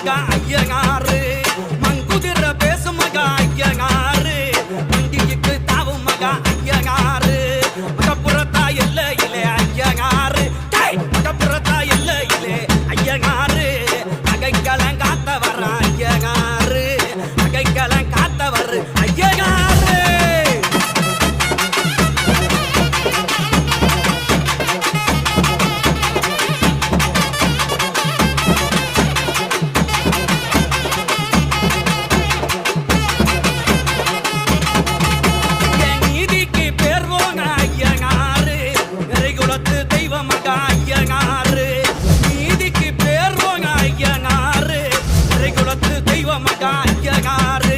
பேசுமகா Ayyanar மங்குதிர பேசுமகா Ayyanar மண்டிக்கு தாவுமகா Ayyanar my God, you got